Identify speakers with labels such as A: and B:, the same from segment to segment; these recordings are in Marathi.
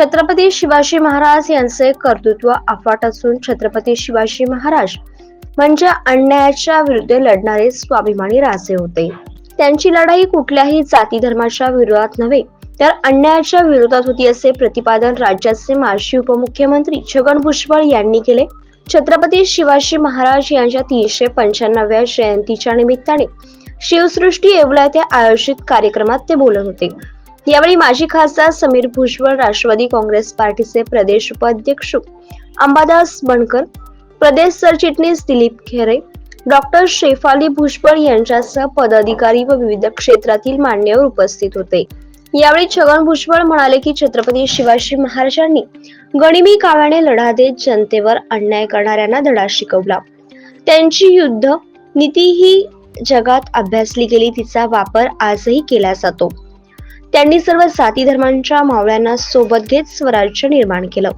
A: छत्रपती शिवाजी महाराज यांचे कर्तृत्व अफाट असून छत्रपती शिवाजी महाराज म्हणजे अन्यायाच्या विरुद्ध लढणारे स्वाभिमानी राजे होते. त्यांची लढाई कुठल्याही जाती धर्माच्या विरोधात नव्हे तर अन्यायाच्या विरोधात होती असे प्रतिपादन राज्याचे माजी उपमुख्यमंत्री छगन भुजबळ यांनी केले. छत्रपती शिवाजी महाराज यांच्या तीनशे पंच्याण्णव्या जयंतीच्या निमित्ताने शिवसृष्टी येवला येथे आयोजित कार्यक्रमात ते बोलत होते. यावेळी माजी खासदार समीर भुजबळ राष्ट्रवादी काँग्रेस पार्टीचे प्रदेश उपाध्यक्ष अंबादास बनकर प्रदेश सरचिटणीस दिलीप खेरे डॉक्टर शेफाली भुजबळ यांच्यासह पदाधिकारी व विविध क्षेत्रातील मान्यवर उपस्थित होते. यावेळी छगन भुजबळ म्हणाले की छत्रपती शिवाजी महाराजांनी गणिमी काव्याने लढा देत जनतेवर अन्याय करणाऱ्यांना धडा शिकवला. त्यांची युद्ध नीती ही जगात अभ्यासली गेली तिचा वापर आजही केला जातो. त्यांनी सर्व जाती धर्मांच्या मावळ्यांना सोबत घेत स्वराज्य निर्माण केलं.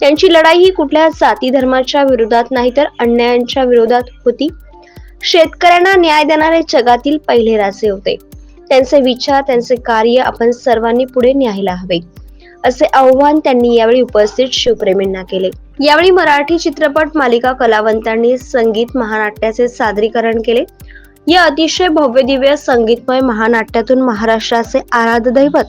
A: त्यांची लढाई ही कुठल्या जाती धर्माच्या विरोधात नाही तर अन्यायांच्या विरोधात होती. शेतकऱ्यांना न्याय देणारे जगातील पहिले राजे होते. त्यांचे विचार त्यांचे कार्य आपण सर्वांनी पुढे न्यायला हवे असे आव्हान त्यांनी यावेळी उपस्थित शिवप्रेमींना केले. यावेळी मराठी चित्रपट मालिका कलावंतांनी संगीत महानाट्याचे सादरीकरण केले. या अतिशय भव्य दिव्य संगीतमय महानाट्यातून महाराष्ट्राचे आराध्य दैवत.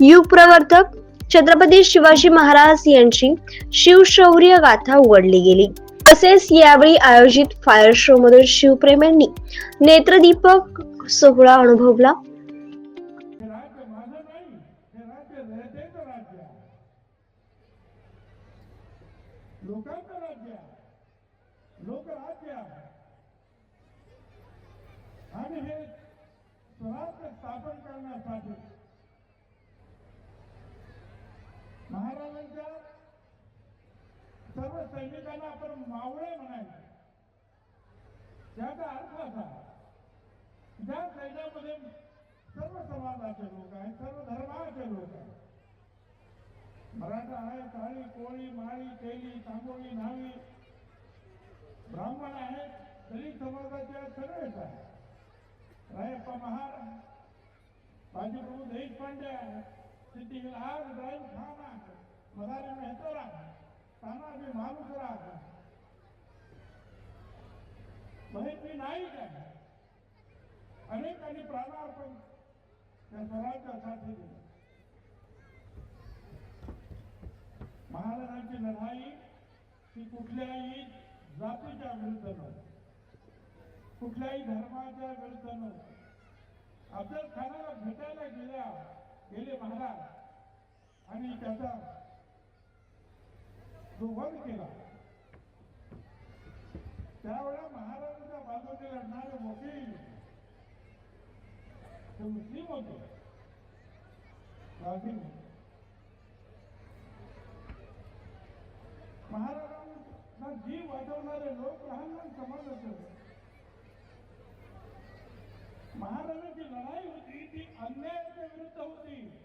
A: युग प्रवर्तक छत्रपती शिवाजी महाराज यांची शिवशौर्य गाथा उघडली गेली. तसेच यावेळी आयोजित फायर शो मधून शिवप्रेमींनी नेत्रदीपक सोहळा अनुभवला.
B: लोकांचं राज्य लोकराज्य आहे. आणि हे स्वराज्य स्थापन करण्यासाठी महाराजांच्या सर्व सैनिकांना आपण मावळे म्हणायचे. त्याचा अर्थ असा ज्या सैन्यामध्ये सर्व समाजाचे लोक आहेत सर्व धर्माचे लोक आहेत मराठा आहे काळी कोळी माळी केली तांबोळी न्हावी ब्राह्मण आहेत दलित समाजाचे आहेत सगळेच आहेत. रायप्पा महार बाजीप्रभू देशपांडे सिद्धी विलास इब्राहिम खान आहे मदारी मेहतर आहे तानाजी मालुसरा आहे महेश नाईक आहे अनेकांनी प्राणार्पण या स्वराज्यासाठी दिले महाराजांची लढाई ही कुठल्याही जातीच्या विरुद्ध नव्हती कुठल्याही धर्माच्या विरुद्ध अफजल खानाला भेटायला गेल्या गेले महाराज. आणि त्याचा जो वध केला त्यावेळेला महाराजांच्या बाजूने लढणारे वकील ते मुस्लिम होते. गावठी महाराजांना जीव वाचवणारे लोक लहान लहान समाज होते. महाराजांची लढाई होती ती अन्यायाच्या विरुद्ध होती.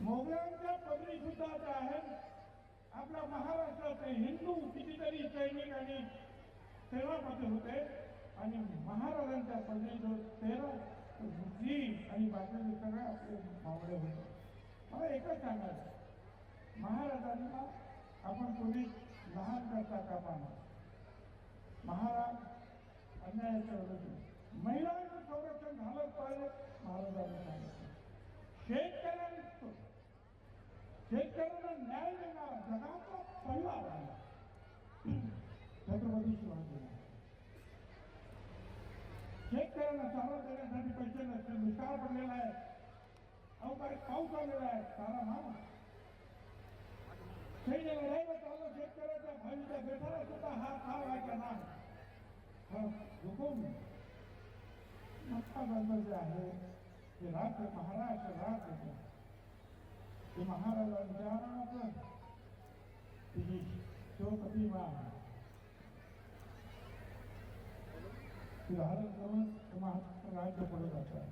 B: मोगलांच्या पदरी सुद्धा आहे आहेत. आपल्या महाराष्ट्राचे हिंदू कितीतरी सैनिक आणि सेवापती होते. आणि महाराजांच्या पदरी जो तेरा जी आणि बाकीचे सगळे आपले मावळे होते. मला एकच सांगायचं महाराजांना आपण कोणी लहान करता कामा नये. महाराज अन्यायाच्या विरोधी महिलांचं संरक्षण झालंच पाहिजे महाराजांनी सांगितलं. शेतकऱ्यांचं शेतकऱ्यांना न्याय देणार जगाचा पहिला राहिला छत्रपती शिवाजी शेतकऱ्यांना चारा देण्यासाठी पैसे नसते दुष्काळ पडलेला आहे. अवकाळी पाऊस आलेला आहे चारा मामा सैन्य लढाईला चाललं शेतकऱ्याचा भावीच्या बेटाला सुद्धा हा हा व्हायचा नाही हो. हुकुम। मक्का बंदर जे आहे ते राज्य महाराष्ट्र राज्य जे ते महाराजांच्या तिची शिवप्रतिमा आहे धारण करून महाराष्ट्र राज्य पडत जातं.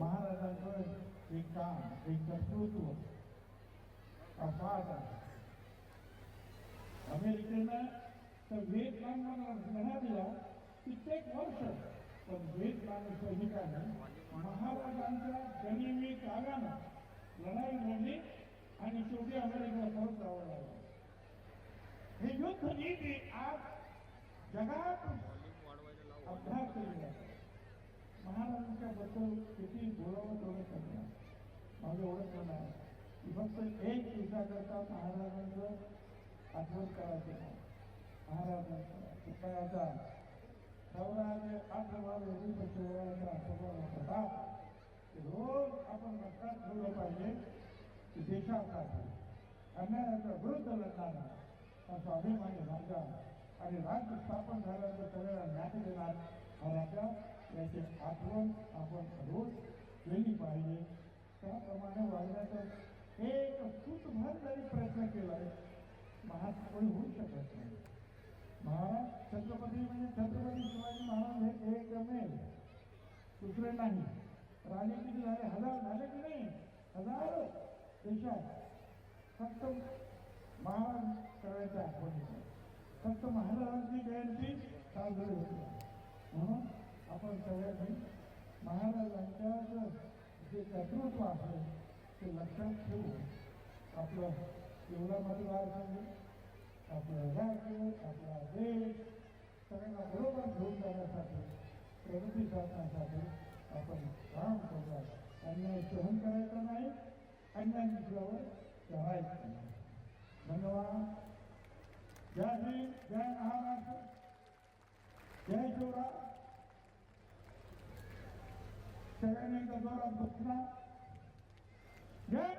B: महाराजांचं एक काम एक कर्तृत्व अफाट आहे? अमेरिकेनं व्हिएतनामला लढा दिला कित्येक वर्ष पण व्हिएतनामी सैनिकांनी महाराजांच्या गनिमी कागानं लढाई लढली आणि शेवटी अमेरिकेला परत जावं लागलं. हे युद्ध नीती आज जगात अभ्यास केलेला आहे महाराजांच्या बद्दल किती बोलावं तेवढं कमी आहे. माझं ओळख नाही की फक्त एक दिवसाकरता महाराजांचं आठवण करायचं नाही महाराजांचं शिकायचा चौराचे आठ बार एवढी शिवरायाचा होता रोज आपण लक्षात ठेवलं पाहिजे की देशासाठी अन्यायाच्या विरुद्ध लढणारा हा स्वाभिमानी राजा आणि राज्य स्थापन झाल्यानंतर सगळ्याला न्याय देणार हा राजा याची आठवण आपण रोज केली पाहिजे त्याप्रमाणे वागण्याचा एक सूतभर जरी प्रयत्न केलाय महात्मा कोणी होऊ शकत नाही. महाराज छत्रपती म्हणजे छत्रपती शिवाजी महाराज हे एकमेव. दुसरे नाही. राणे किती झाले? हजार. झाले की नाही? हजार देशात. फक्त महाराज करायचं आठवण फक्त महाराजांची जयंती साजरी होते. म्हणून आपण सगळ्यांनी महाराजांच्या जे कर्तृत्व आहे ते लक्षात ठेवून आपलं एवढा मतदारसंघ आपलं राज्य आपला देश सगळ्यांना बरोबर घेऊन जाण्यासाठी प्रगती साधण्यासाठी आपण काम करूया अन्याय सहन करायचा नाही अन्याय दुसऱ्यावर करायचं नाही धन्यवाद. जय हिंद जय महाराष्ट्र जय शिवराय सगळ्यांनी जोरात बसला जय